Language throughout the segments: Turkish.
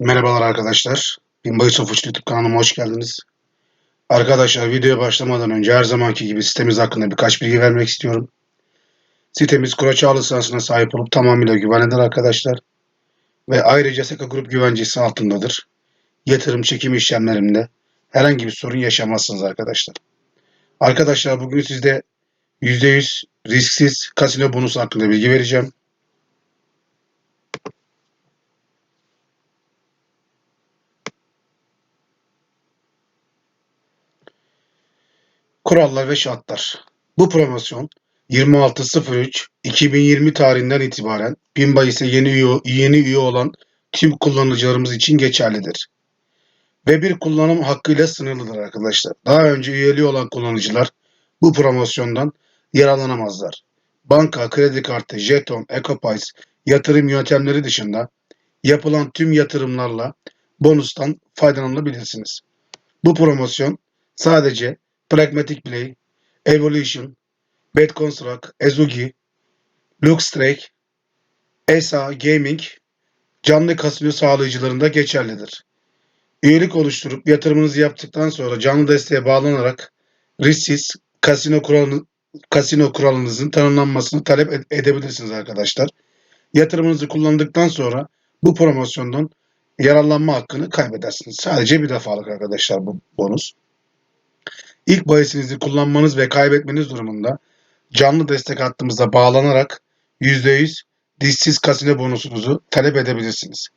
Merhabalar arkadaşlar. Binbaşı Sofuç YouTube kanalıma hoş geldiniz. Arkadaşlar videoya başlamadan önce her zamanki gibi sitemiz hakkında birkaç bilgi vermek istiyorum. Sitemiz Kuraçağlı lisansına sahip olup tamamıyla güvenlidir arkadaşlar. Ve ayrıca Seka Grup güvencesi altındadır. Yatırım çekim işlemlerinde herhangi bir sorun yaşamazsınız arkadaşlar. Arkadaşlar bugün sizde %100 risksiz kasino bonusu hakkında bilgi vereceğim. Kurallar ve şartlar. Bu promosyon 26.03.2020 tarihinden itibaren Pimba ise yeni üye, yeni üye olan tüm kullanıcılarımız için geçerlidir. Ve bir kullanım hakkıyla sınırlıdır arkadaşlar. Daha önce üyeliği olan kullanıcılar bu promosyondan yararlanamazlar. Banka, kredi kartı, jeton, ekopays, yatırım yöntemleri dışında yapılan tüm yatırımlarla bonustan faydalanabilirsiniz. Bu promosyon sadece Pragmatic Play, Evolution, Bad Construct, Ezugi, Luxstrake, ESA Gaming, canlı kasino sağlayıcılarında geçerlidir. Üyelik oluşturup yatırımınızı yaptıktan sonra canlı desteğe bağlanarak risksiz kasino kuralını kasino kuralınızın tanımlanmasını talep ed- edebilirsiniz arkadaşlar. Yatırımınızı kullandıktan sonra bu promosyondan yararlanma hakkını kaybedersiniz. Sadece bir defalık arkadaşlar bu bonus. İlk bahisinizi kullanmanız ve kaybetmeniz durumunda canlı destek hattımıza bağlanarak %100 risksiz kasino bonusunuzu talep edebilirsiniz.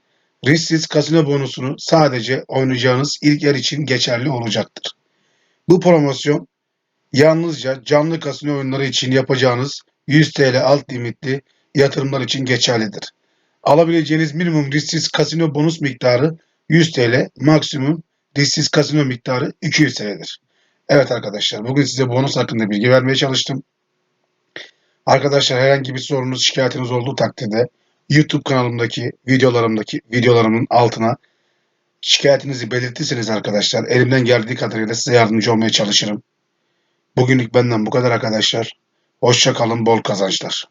Risksiz kasino bonusunu sadece oynayacağınız ilk yer için geçerli olacaktır. Bu promosyon yalnızca canlı kasino oyunları için yapacağınız 100 TL alt limitli yatırımlar için geçerlidir. Alabileceğiniz minimum risksiz kasino bonus miktarı 100 TL, maksimum risksiz kasino miktarı 200 TL'dir. Evet arkadaşlar bugün size bonus hakkında bilgi vermeye çalıştım. Arkadaşlar herhangi bir sorunuz, şikayetiniz olduğu takdirde YouTube kanalımdaki videolarımdaki videolarımın altına şikayetinizi belirtirseniz arkadaşlar elimden geldiği kadarıyla size yardımcı olmaya çalışırım. Bugünlük benden bu kadar arkadaşlar. Hoşça kalın, bol kazançlar.